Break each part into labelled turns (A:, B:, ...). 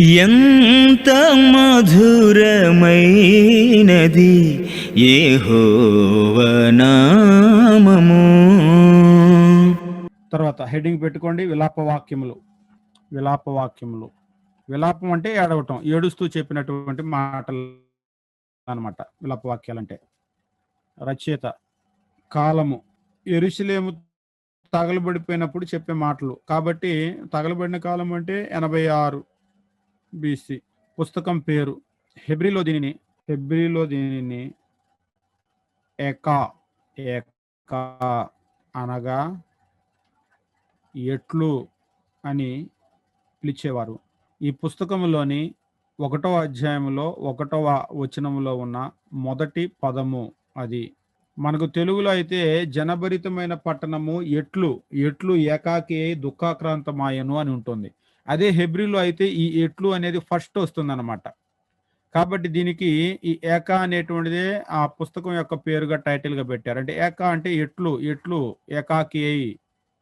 A: ఎంత మధురమైనది ఏహోవనామము
B: తర్వాత హెడ్డింగ్ పెట్టుకోండి విలాప వాక్యములు. విలాప వాక్యములు. విలాపం అంటే ఏడవటం ఏడుస్తూ చెప్పినటువంటి మాటలు అనమాట విలాప వాక్యాలు అంటే రచయిత కాలము ఎరుసలేము తగలబడిపోయినప్పుడు చెప్పే మాటలు. కాబట్టి తగలబడిన కాలం అంటే ఎనభై ఆరు బీసీ పుస్తకం పేరు హెబ్రిలో దీనిని హెబ్రిలో దీనిని ఏకా ఏకా అనగా ఎట్లు అని పిలిచేవారు. ఈ పుస్తకంలోని ఒకటవ అధ్యాయంలో ఒకటవ వచనంలో ఉన్న మొదటి పదము అది. మనకు తెలుగులో అయితే జనభరితమైన పట్టణము ఎట్లు ఎట్లు ఏకాకి దుఃఖాక్రాంతమాయను అని ఉంటుంది. అదే హెబ్రిలో అయితే ఈ ఎట్లు అనేది ఫస్ట్ వస్తుంది కాబట్టి దీనికి ఈ ఏకా అనేటువంటిదే ఆ పుస్తకం యొక్క పేరుగా టైటిల్గా పెట్టారు. అంటే ఏకా అంటే ఎట్లు ఎట్లు ఏకాకి అయి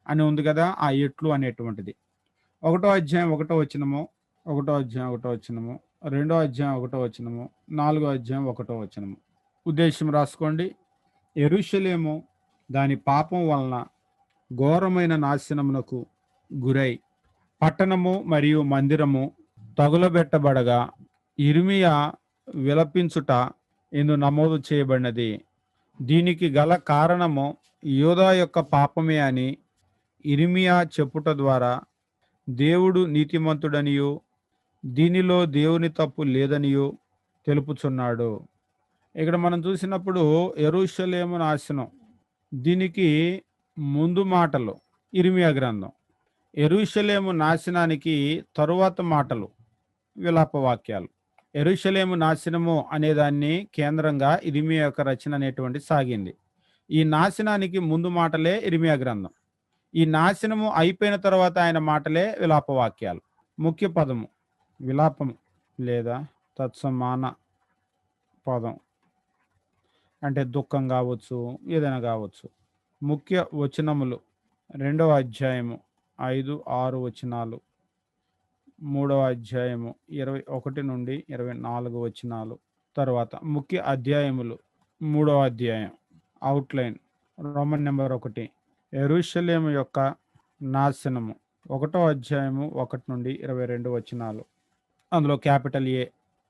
B: అని ఉంది కదా ఆ ఎట్లు అనేటువంటిది. ఒకటో అధ్యాయం ఒకటో వచ్చినము ఒకటో అధ్యాయం ఒకటో వచ్చినము రెండో అధ్యాయం ఒకటో వచ్చినము నాలుగో అధ్యాయం ఒకటో వచ్చినము ఉద్దేశం రాసుకోండి. ఎరుషలేము దాని పాపం వలన ఘోరమైన నాశనమునకు గురై పట్టణము మరియు మందిరము తగులబెట్టబడగా ఇర్మియా విలపించుట ఇందు నమోదు చేయబడినది. దీనికి గల కారణము యోధా యొక్క పాపమే అని ఇర్మియా చెప్పుట ద్వారా దేవుడు నీతిమంతుడనియు దీనిలో దేవుని తప్పు లేదనియు తెలుపుచున్నాడు. ఇక్కడ మనం చూసినప్పుడు ఎరుషలేము నాశనం దీనికి ముందు మాటలు ఇర్మియా గ్రంథం. ఎరుషలేము నాశనానికి తరువాత మాటలు విలాప వాక్యాలు ఎరుషలేము నాశనము అనేదాన్ని కేంద్రంగా ఇరిమియా యొక్క రచన అనేటువంటి సాగింది. ఈ నాశనానికి ముందు మాటలే ఇరిమియా గ్రంథం. ఈ నాశనము అయిపోయిన తర్వాత ఆయన మాటలే విలాప వాక్యాలు ముఖ్య పదము విలాపము లేదా తత్సమాన పదం. అంటే దుఃఖం కావచ్చు ఏదైనా కావచ్చు. ముఖ్య వచనములు రెండవ అధ్యాయము ఐదు ఆరు వచనాలు. మూడవ అధ్యాయము ఇరవై ఒకటి నుండి ఇరవై నాలుగు వచనాలు. తర్వాత ముఖ్య అధ్యాయములు. మూడవ అధ్యాయం. అవుట్లైన్ రోమన్ నెంబర్ ఒకటి. ఎరుషలేము యొక్క నాశనము. ఒకటో అధ్యాయము ఒకటి నుండి ఇరవై రెండు వచనాలు. అందులో క్యాపిటల్ ఏ.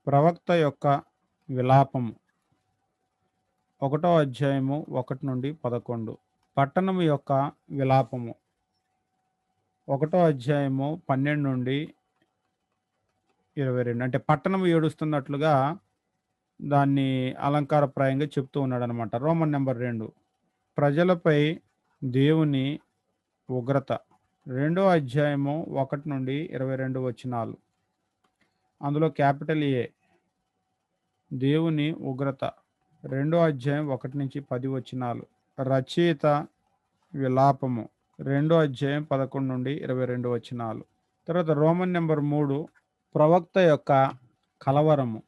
B: ప్రవక్త యొక్క విలాపము. ఒకటో అధ్యాయము ఒకటి నుండి పదకొండు. పట్టణము యొక్క విలాపము. ఒకటో అధ్యాయము పన్నెండు నుండి ఇరవై రెండు. అంటే పట్టణం ఏడుస్తున్నట్లుగా దాన్ని అలంకారప్రాయంగా చెప్తూ ఉన్నాడు అనమాట రోమన్ నెంబర్ రెండు. ప్రజలపై దేవుని ఉగ్రత. రెండో అధ్యాయము ఒకటి నుండి ఇరవై రెండు వచనాలు. అందులో క్యాపిటల్ ఏ. దేవుని ఉగ్రత. రెండో అధ్యాయం ఒకటి నుంచి పది వచనాలు. రచయిత విలాపము. రెండో అధ్యాయం పదకొండు నుండి ఇరవై రెండు వచనాలు. తర్వాత రోమన్ నెంబర్ మూడు ప్రవక్త యొక్క కలవరము.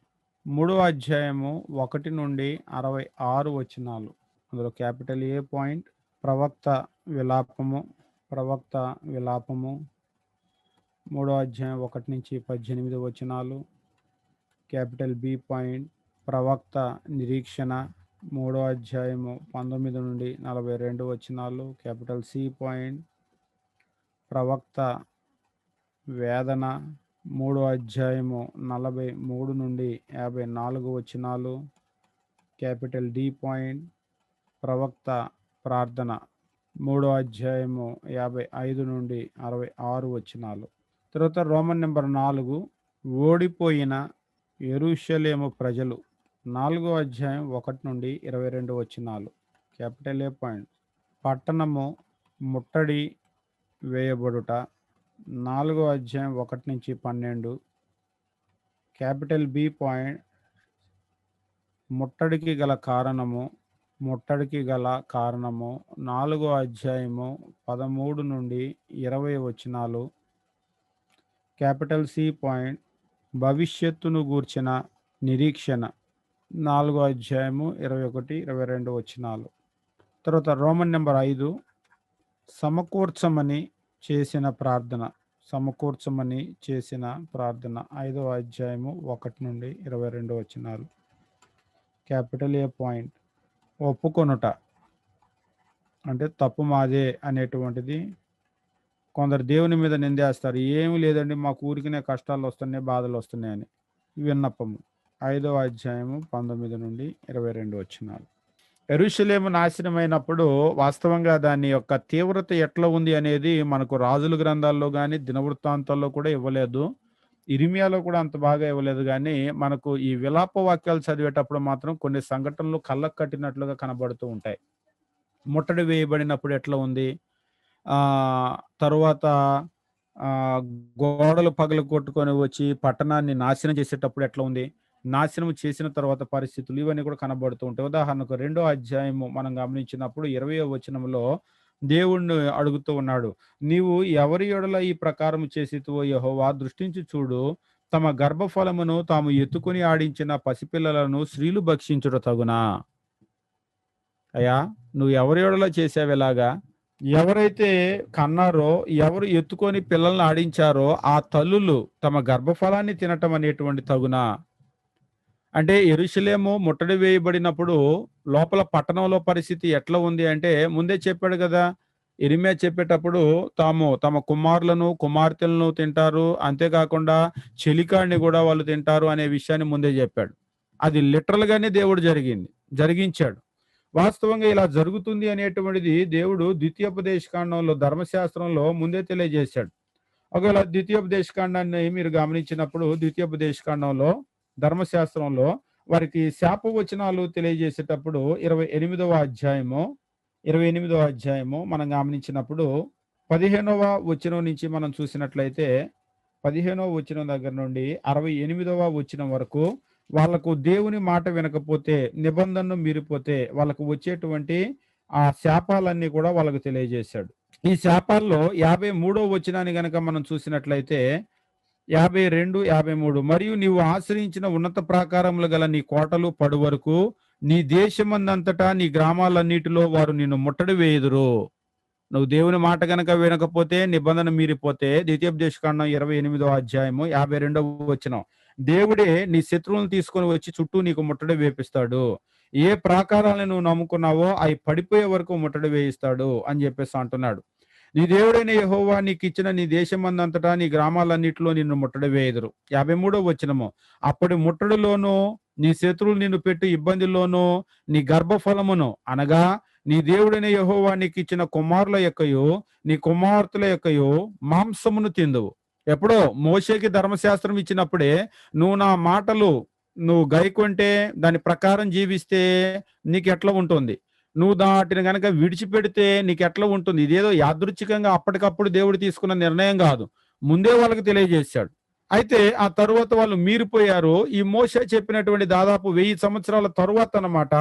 B: మూడో అధ్యాయము ఒకటి నుండి అరవై ఆరు వచనాలు. అందులో క్యాపిటల్ ఏ పాయింట్? ప్రవక్త విలాపము ప్రవక్త విలాపము. మూడో అధ్యాయం ఒకటి నుంచి పద్దెనిమిది వచనాలు. క్యాపిటల్ బి పాయింట్ ప్రవక్త నిరీక్షణ. మూడో అధ్యాయము పంతొమ్మిది నుండి నలభై రెండు వచనాలు క్యాపిటల్ సి పాయింట్. ప్రవక్త వేదన మూడో అధ్యాయము నలభై మూడు నుండి యాభై నాలుగు వచనాలు క్యాపిటల్ డి పాయింట్. ప్రవక్త ప్రార్థన మూడో అధ్యాయము యాభై ఐదు నుండి అరవై ఆరు వచనాలు. తర్వాత రోమన్ నెంబర్ నాలుగు ఓడిపోయిన ఎరుషలేము ప్రజలు నాలుగో అధ్యాయం ఒకటి నుండి ఇరవై రెండు వచనాలు. Capital A point. పట్టణము ముట్టడి వేయబడుట. నాలుగో అధ్యాయం ఒకటి నుంచి పన్నెండు. Capital B point. ముట్టడికి గల కారణము ముట్టడికి గల కారణము. నాలుగో అధ్యాయము పదమూడు నుండి ఇరవై వచనాలు. Capital C point. భవిష్యత్తును గూర్చిన నిరీక్షణ. నాలుగో అధ్యాయము ఇరవై ఒకటి ఇరవై రెండు వచ్చినాలు తర్వాత రోమన్ నెంబర్ ఐదు సమకూర్చమని చేసిన ప్రార్థన. సమకూర్చమని చేసిన ప్రార్థన. ఐదవ అధ్యాయము ఒకటి నుండి ఇరవై రెండు వచ్చినాలు క్యాపిటల్ ఏ పాయింట్? ఒప్పుకొనుట. అంటే తప్పు మాదే అనేటువంటిది కొందరు దేవుని మీద నిందేస్తారు. ఏమి లేదండి మాకు ఊరికినే కష్టాలు వస్తున్నాయి బాధలు వస్తున్నాయని. విన్నపము. ఐదవ అధ్యాయము పంతొమ్మిది నుండి ఇరవై రెండు వచ్చినాలు ఎరుషలేము నాశనమైనప్పుడు వాస్తవంగా దాని యొక్క తీవ్రత ఎట్లా ఉంది అనేది మనకు రాజుల గ్రంథాల్లో కానీ దినవృత్తాంతాల్లో కూడా ఇవ్వలేదు. ఇరిమియాలో కూడా అంత బాగా ఇవ్వలేదు కానీ మనకు ఈ విలాప వాక్యాలు చదివేటప్పుడు మాత్రం కొన్ని సంఘటనలు కళ్ళకు కట్టినట్లుగా కనబడుతూ ఉంటాయి. ముట్టడి వేయబడినప్పుడు ఎట్లా ఉంది? తరువాత గోడలు పగలు కొట్టుకొని వచ్చి పట్టణాన్ని నాశనం చేసేటప్పుడు ఎట్లా ఉంది? నాశనం చేసిన తర్వాత పరిస్థితులు ఇవన్నీ కూడా కనబడుతూ ఉంటాయి. ఉదాహరణకు రెండో అధ్యాయము మనం గమనించినప్పుడు ఇరవయో వచనంలో దేవుణ్ణి అడుగుతూ ఉన్నాడు నీవు ఎవరి ఎడల ఈ ప్రకారం చేసితువో యహోవా? దృష్టించి చూడు తమ గర్భఫలమును తాము ఎత్తుకుని ఆడించిన పసిపిల్లలను స్త్రీలు భక్షించుట తగునా? అయ్యా నువ్వు ఎవరి ఎడల చేసావు ఎలాగా ఎవరైతే కన్నారో ఎవరు ఎత్తుకొని పిల్లల్ని ఆడించారో ఆ తల్లులు తమ గర్భఫలాన్ని తినటం అనేటువంటి తగునా? అంటే ఎరుశలేము ముట్టడి వేయబడినప్పుడు లోపల పట్టణంలో పరిస్థితి ఎట్లా ఉంది అంటే ముందే చెప్పాడు కదా ఇరిమే చెప్పేటప్పుడు తాము తమ కుమారులను కుమార్తెలను తింటారు అంతేకాకుండా చెలికాడిని కూడా వాళ్ళు తింటారు అనే విషయాన్ని ముందే చెప్పాడు. అది లిటరల్ గానే దేవుడు జరిగింది జరిగించాడు. వాస్తవంగా ఇలా జరుగుతుంది అనేటువంటిది దేవుడు ద్వితీయోపదేశకాండంలో ధర్మశాస్త్రంలో ముందే తెలియజేశాడు. ఒకవేళ ద్వితీయోపదేశకాండాన్ని మీరు గమనించినప్పుడు ద్వితీయోపదేశకాండంలో ధర్మశాస్త్రంలో వారికి శాప వచనాలు తెలియజేసేటప్పుడు ఇరవై ఎనిమిదవ అధ్యాయము ఇరవై ఎనిమిదవ అధ్యాయము మనం గమనించినప్పుడు పదిహేనవ వచనం నుంచి మనం చూసినట్లయితే పదిహేనవ వచనం దగ్గర నుండి అరవై ఎనిమిదవ వచనం వరకు వాళ్ళకు దేవుని మాట వినకపోతే నిబంధనను మీరిపోతే వాళ్ళకు వచ్చేటువంటి ఆ శాపాలన్నీ కూడా వాళ్ళకు తెలియజేశాడు. ఈ శాపాల్లో యాభై మూడో వచనాన్ని గనక మనం చూసినట్లయితే యాభై రెండు యాభై మూడు. మరియు నీవు ఆశ్రయించిన ఉన్నత ప్రాకారములు గల నీ కోటలు పడు వరకు నీ దేశమందంతటా నీ గ్రామాలన్నిటిలో వారు నిన్ను ముట్టడి వేయుదురు. నువ్వు దేవుని మాట గనక వినకపోతే నిబంధన మీరిపోతే ద్వితీయోపదేశకాండం ఇరవై ఎనిమిదో అధ్యాయము యాభై రెండవ వచ్చిన దేవుడే నీ శత్రువులను తీసుకొని వచ్చి చుట్టూ నీకు ముట్టడి వేపిస్తాడు. ఏ ప్రాకారాలను నువ్వు నమ్ముకున్నావో అవి పడిపోయే వరకు ముట్టడి వేయిస్తాడు అని చెప్పేసి అంటున్నాడు. నీ దేవుడైన యహోవా నీకు ఇచ్చిన నీ దేశమందంతటా నీ గ్రామాలన్నిటిలో నిన్ను ముట్టడి వేయదురు యాభై మూడో వచ్చినము అప్పటి ముట్టడిలోనూ నీ శత్రువులు నిన్ను పెట్టి ఇబ్బందిలోనూ నీ గర్భఫలమును అనగా నీ దేవుడైన యహోవా నీకు ఇచ్చిన కుమారుల యొక్కయు నీ కుమార్తెల యొక్కయు మాంసమును తిందువు. ఎప్పుడో మోషేకి ధర్మశాస్త్రం ఇచ్చినప్పుడే నువ్వు నా మాటలు నువ్వు గైకుంటే దాని ప్రకారం జీవిస్తే నీకు ఎట్లా ఉంటుంది? నువ్వు దాటిని కనుక విడిచిపెడితే నీకు ఎట్లా ఉంటుంది? ఇదేదో యాదృచ్ఛికంగా అప్పటికప్పుడు దేవుడు తీసుకున్న నిర్ణయం కాదు. ముందే వాళ్ళకి తెలియజేశాడు. అయితే ఆ తరువాత వాళ్ళు మీరిపోయారు. ఈ మోస చెప్పినటువంటి దాదాపు వెయ్యి సంవత్సరాల తరువాత అన్నమాట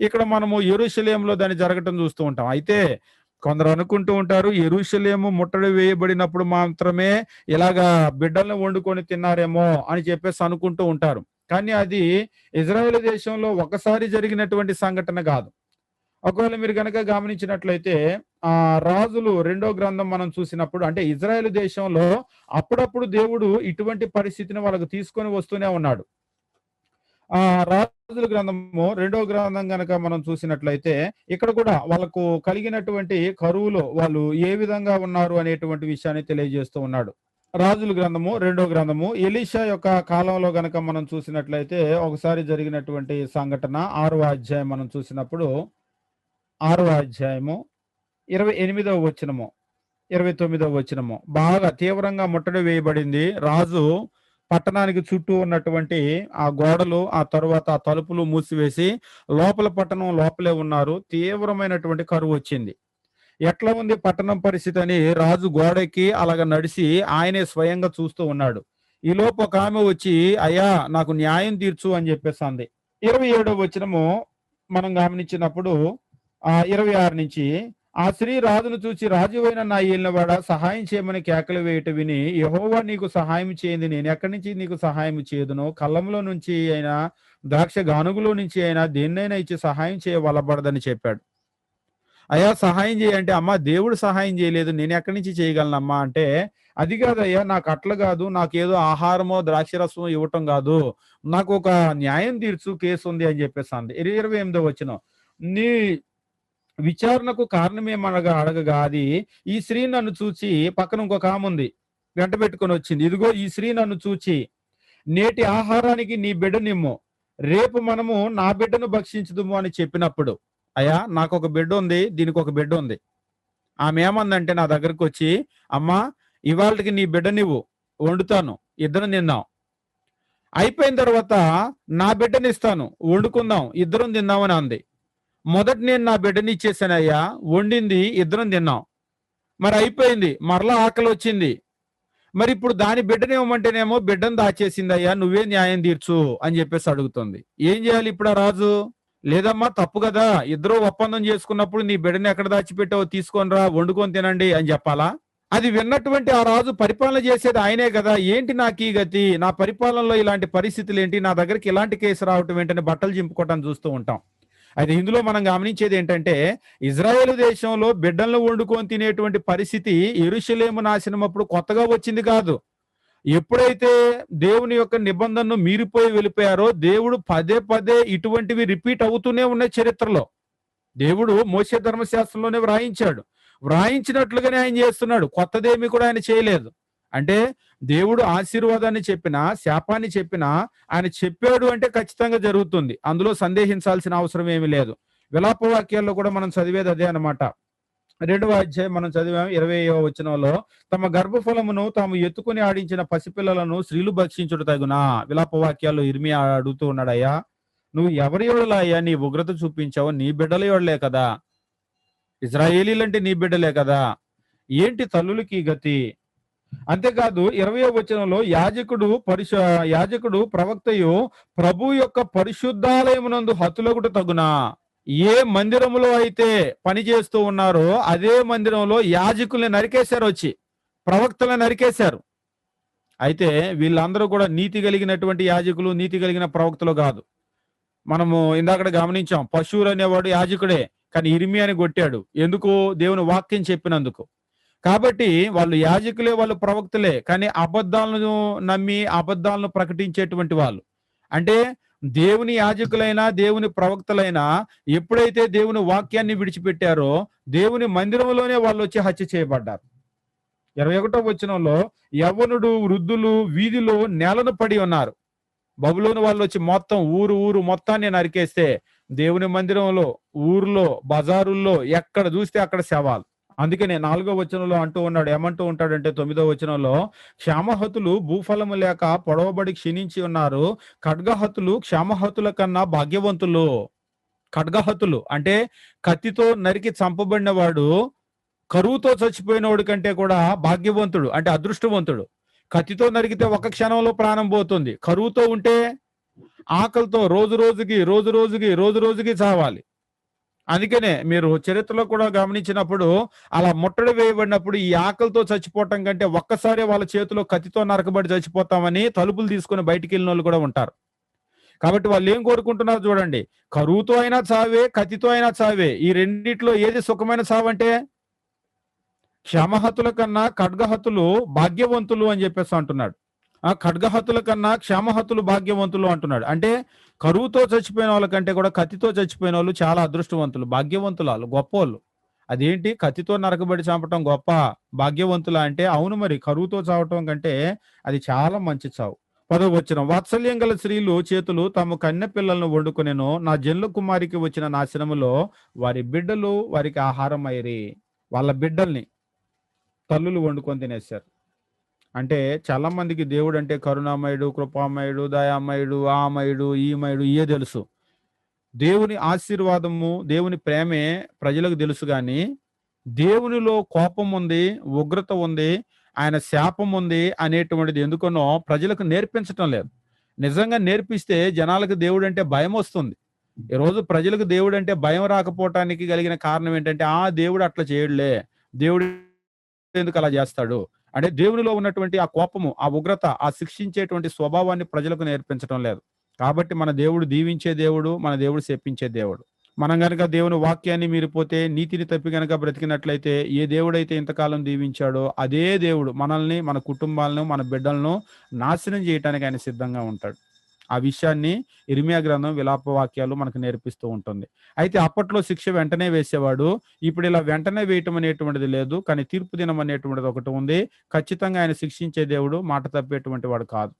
B: ఇక్కడ మనము ఎరుషలేంలో దాన్ని జరగటం చూస్తూ ఉంటాం. అయితే కొందరు అనుకుంటూ ఉంటారు ఎరుశలేము ముట్టడి వేయబడినప్పుడు మాత్రమే ఇలాగా బిడ్డలను వండుకొని తిన్నారేమో అని చెప్పేసి అనుకుంటూ ఉంటారు. కానీ అది ఇజ్రాయెల్ దేశంలో ఒకసారి జరిగినటువంటి సంఘటన కాదు. ఒకవేళ మీరు కనుక గమనించినట్లయితే ఆ రాజులు రెండో గ్రంథం మనం చూసినప్పుడు అంటే ఇజ్రాయెల్ దేశంలో అప్పుడప్పుడు దేవుడు ఇటువంటి పరిస్థితిని వాళ్ళకు తీసుకొని వస్తూనే ఉన్నాడు. ఆ రాజుల గ్రంథము రెండో గ్రంథం కనుక మనం చూసినట్లయితే ఇక్కడ కూడా వాళ్ళకు కలిగినటువంటి కరువులో వాళ్ళు ఏ విధంగా ఉన్నారు అనేటువంటి విషయాన్ని తెలియజేస్తూ ఉన్నాడు. రాజుల గ్రంథము రెండో గ్రంథము ఎలీషా యొక్క కాలంలో గనక మనం చూసినట్లయితే ఒకసారి జరిగినటువంటి సంఘటన ఆరో అధ్యాయం మనం చూసినప్పుడు ఆరో అధ్యాయము ఇరవై ఎనిమిదవ వచనము ఇరవై తొమ్మిదవ వచనము. బాగా తీవ్రంగా ముట్టడి వేయబడింది. రాజు పట్టణానికి చుట్టూ ఉన్నటువంటి ఆ గోడలు ఆ తరువాత ఆ తలుపులు మూసివేసి లోపల పట్టణం లోపలే ఉన్నారు. తీవ్రమైనటువంటి కరువు వచ్చింది. ఎట్లా ఉంది పట్టణం పరిస్థితి అని రాజు గోడకి అలాగ నడిచి ఆయనే స్వయంగా చూస్తూ ఉన్నాడు. ఈ లోపు ఒక ఆమె వచ్చి అయ్యా నాకు న్యాయం తీర్చు అని చెప్పేసి అంది ఇరవై ఏడవ వచనము మనం గమనించినప్పుడు ఇరవై ఆరు నుంచి ఆ స్త్రీ రాజును చూసి రాజువైన నా ఏలినవాడ సహాయం చేయమని కేకలు వేయట విని యహోవా నీకు సహాయం చేయింది. నేను ఎక్కడి నుంచి నీకు సహాయం చేయదును? కళ్ళంలో నుంచి అయినా ద్రాక్ష గానుగులో నుంచి అయినా దేన్నైనా ఇచ్చి సహాయం చేయవలబడదని చెప్పాడు. అయ్యా సహాయం చేయంటే అమ్మా దేవుడు సహాయం చేయలేదు. నేను ఎక్కడి నుంచి చేయగలనమ్మా అంటే అది కాదయ్యా నాకు అట్లా కాదు. నాకేదో ఆహారమో ద్రాక్షరసమో ఇవ్వటం కాదు. నాకు ఒక న్యాయం తీర్చు కేసు ఉంది అని చెప్పేసి అంది ఇరవై ఇరవై ఎనిమిదో వచ్చిన నీ విచారణకు కారణమేమనగా అడగగా అది ఈ స్త్రీ నన్ను చూచి పక్కన ఇంకొక ఆమె ఉంది వెంట పెట్టుకొని వచ్చింది. ఇదిగో ఈ స్త్రీ నన్ను చూచి నేటి ఆహారానికి నీ బిడ్డ నిమ్ము రేపు మనము నా బిడ్డను భక్షించుదుము అని చెప్పినప్పుడు అయ్యా నాకు ఒక బిడ్డ ఉంది దీనికి ఒక బిడ్డ ఉంది. ఆమె ఏమందంటే నా దగ్గరకు వచ్చి అమ్మా ఇవాళకి నీ బిడ్డ నువ్వు వండుతాను ఇద్దరం తిందాం. అయిపోయిన తర్వాత నా బిడ్డని ఇస్తాను వండుకుందాం ఇద్దరం తిందామని అంది. మొదట నేను నా బిడ్డని ఇచ్చేసానయ్యా వండింది ఇద్దరం తిన్నాం. మరి అయిపోయింది మరలా ఆకలి వచ్చింది. మరి ఇప్పుడు దాని బిడ్డని ఇవ్వమంటేనేమో బిడ్డను దాచేసింది అయ్యా నువ్వే న్యాయం తీర్చు అని చెప్పేసి అడుగుతుంది. ఏం చేయాలి ఇప్పుడు ఆ రాజు? లేదమ్మా తప్పు కదా. ఇద్దరు ఒప్పందం చేసుకున్నప్పుడు నీ బిడ్డని ఎక్కడ దాచిపెట్టావో తీసుకొని రా వండుకొని తినండి అని చెప్పాలా? అది విన్నటువంటి ఆ రాజు పరిపాలన చేసేది ఆయనే కదా. ఏంటి నాకు ఈ గతి? నా పరిపాలనలో ఇలాంటి పరిస్థితులు ఏంటి? నా దగ్గరికి ఇలాంటి కేసు రావటం ఏంటని బట్టలు చింపుకోవటం చూస్తూ ఉంటాం. అయితే ఇందులో మనం గమనించేది ఏంటంటే ఇజ్రాయేల్ దేశంలో బిడ్డలను వండుకొని తినేటువంటి పరిస్థితి ఎరుషలేము నాశనం అప్పుడు కొత్తగా వచ్చింది కాదు. ఎప్పుడైతే దేవుని యొక్క నిబంధనను మీరిపోయి వెళ్ళిపోయారో దేవుడు పదే పదే ఇటువంటివి రిపీట్ అవుతూనే ఉన్నాయి చరిత్రలో. దేవుడు మోసే ధర్మశాస్త్రంలోనే వ్రాయించాడు. వ్రాయించినట్లుగానే ఆయన చేస్తున్నాడు. కొత్తదేమి కూడా ఆయన చేయలేదు. అంటే దేవుడు ఆశీర్వాదాన్ని చెప్పినా శాపాన్ని చెప్పినా ఆయన చెప్పాడు అంటే ఖచ్చితంగా జరుగుతుంది. అందులో సందేహించాల్సిన అవసరం ఏమీ లేదు. విలాప వాక్యాల్లో కూడా మనం చదివేది అదే అన్నమాట. రెండవ అధ్యాయం మనం చదివాం ఇరవై వచనంలో తమ గర్భఫలమును తాము ఎత్తుకుని ఆడించిన పసిపిల్లలను స్త్రీలు భక్షించుడు తగునా? విలాప వాక్యాల్లో ఇర్మియా అడుగుతూ ఉన్నాడయ్యా నువ్వు ఎవరి ఎవడలా అయ్యా నీ ఉగ్రత చూపించావు? నీ బిడ్డల ఎవడలే కదా? ఇజ్రాయేలీలంటే నీ బిడ్డలే కదా? ఏంటి తల్లులకి గతి? అంతేకాదు ఇరవై వచనంలో యాజకుడు పరిశు యాజకుడు ప్రవక్తయు ప్రభు యొక్క పరిశుద్ధాలయమునందు హతులగుట తగునా? ఏ మందిరములో అయితే పని చేస్తూ ఉన్నారో అదే మందిరంలో యాజకుల్ని నరికేశారు వచ్చి ప్రవక్తలను నరికేశారు. అయితే వీళ్ళందరూ కూడా నీతి కలిగినటువంటి యాజకులు నీతి కలిగిన ప్రవక్తలు కాదు. మనము ఇందాక గమనించాం పశువులు అనేవాడు యాజకుడే కానీ ఇరిమి అని కొట్టాడు. ఎందుకు? దేవుని వాక్యం చెప్పినందుకు. కాబట్టి వాళ్ళు యాజకులే వాళ్ళు ప్రవక్తలే కానీ అబద్ధాలను నమ్మి అబద్ధాలను ప్రకటించేటువంటి వాళ్ళు. అంటే దేవుని యాజకులైనా దేవుని ప్రవక్తలైనా ఎప్పుడైతే దేవుని వాక్యాన్ని విడిచిపెట్టారో దేవుని మందిరంలోనే వాళ్ళు వచ్చి హత్య చేయబడ్డారు. ఇరవై ఒకటో వచనంలో యవ్వనుడు వృద్ధులు వీధిలో నేలను పడి ఉన్నారు. బబులోని వాళ్ళు వచ్చి మొత్తం ఊరు ఊరు మొత్తాన్ని నరికేస్తే దేవుని మందిరంలో ఊర్లో బజారుల్లో ఎక్కడ చూస్తే అక్కడ శవాలు. అందుకనే నాలుగో వచనంలో అంటూ ఉన్నాడు ఏమంటూ ఉంటాడంటే తొమ్మిదో వచనంలో క్షామహతులు భూఫలము లేక పొడవబడి క్షీణించి ఉన్నారు ఖడ్గహతులు క్షామహతుల కన్నా భాగ్యవంతులు. ఖడ్గహతులు అంటే కత్తితో నరికి చంపబడిన వాడు కరువుతో చచ్చిపోయిన వాడి కంటే కూడా భాగ్యవంతుడు అంటే అదృష్టవంతుడు. కత్తితో నరికితే ఒక క్షణంలో ప్రాణం పోతుంది కరువుతో ఉంటే ఆకలితో రోజు రోజుకి రోజు రోజుకి రోజు రోజుకి చావాలి. అందుకనే మీరు చరిత్రలో కూడా గమనించినప్పుడు అలా ముట్టడి వేయబడినప్పుడు ఈ ఆకలితో చచ్చిపోవటం కంటే ఒక్కసారి వాళ్ళ చేతిలో కత్తితో నరకబడి చచ్చిపోతామని తలుపులు తీసుకొని బయటికి వెళ్ళిన వాళ్ళు కూడా ఉంటారు. కాబట్టి వాళ్ళు ఏం కోరుకుంటున్నారు చూడండి. కరువుతో అయినా చావే కత్తితో అయినా చావే. ఈ రెండిట్లో ఏది సుఖమైన చావంటే? క్షమహతుల కన్నా ఖడ్గహతులు భాగ్యవంతులు అని చెప్పేసి అంటున్నాడు. ఆ ఖడ్గహతుల కన్నా క్షమహతులు భాగ్యవంతులు అంటున్నాడు. అంటే కరువుతో చచ్చిపోయిన వాళ్ళకంటే కూడా కత్తితో చచ్చిపోయిన వాళ్ళు చాలా అదృష్టవంతులు భాగ్యవంతులు వాళ్ళు గొప్పోళ్ళు. అదేంటి? కత్తితో నరకబడి చంపటం గొప్ప భాగ్యవంతుల అంటే అవును మరి కరువుతో చావటం కంటే అది చాలా మంచి చావు. పదవి వచ్చిన వాత్సల్యం గల స్త్రీలు చేతులు తమ కన్నె పిల్లలను వండుకునేను. నా జన్లు కుమారికి వచ్చిన నాశనములో వారి బిడ్డలు వారికి ఆహారం అయ్యి వాళ్ళ బిడ్డల్ని తల్లులు వండుకొని తినేశారు. అంటే చాలా మందికి దేవుడు అంటే కరుణామయుడు కృపామయుడు దయామయుడు ఆమయుడు ఈమయుడు ఇయే తెలుసు. దేవుని ఆశీర్వాదము దేవుని ప్రేమే ప్రజలకు తెలుసు కానీ దేవునిలో కోపం ఉంది ఉగ్రత ఉంది ఆయన శాపం ఉంది అనేటువంటిది ఎందుకనో ప్రజలకు నేర్పించటం లేదు. నిజంగా నేర్పిస్తే జనాలకు దేవుడు అంటే భయం వస్తుంది. ఈరోజు రోజు ప్రజలకు దేవుడు అంటే భయం రాకపోవటానికి కలిగిన కారణం ఏంటంటే ఆ దేవుడు అట్లా చేయడులే. దేవుడు ఎందుకు అలా చేస్తాడు? అంటే దేవునిలో ఉన్నటువంటి ఆ కోపము ఆ ఉగ్రత ఆ శిక్షించేటువంటి స్వభావాన్ని ప్రజలకు నేర్పించడం లేదు. కాబట్టి మన దేవుడు దీవించే దేవుడు మన దేవుడు శప్పించే దేవుడు. మనం గనక దేవుని వాక్యాన్ని మీరిపోతే నీతిని తప్పి గనక బ్రతికినట్లయితే ఏ దేవుడైతే ఇంతకాలం దీవించాడో అదే దేవుడు మనల్ని మన కుటుంబాలను మన బిడ్డలను నాశనం చేయటానికి ఆయన సిద్ధంగా ఉంటాడు. ఆ విషయాన్ని ఇర్మియా గ్రంథం విలాప వాక్యాలు మనకు నేర్పిస్తూ ఉంటుంది. అయితే అప్పట్లో శిక్ష వెంటనే వేసేవాడు ఇప్పుడు ఇలా వెంటనే వేయటం అనేటువంటిది లేదు కానీ తీర్పు దినం అనేటువంటిది ఒకటి ఉంది. ఖచ్చితంగా ఆయన శిక్షించే దేవుడు మాట తప్పేటువంటి వాడు కాదు.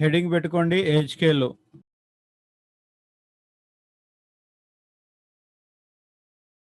B: హెడింగ్ పెట్టుకోండి హెచ్కేలు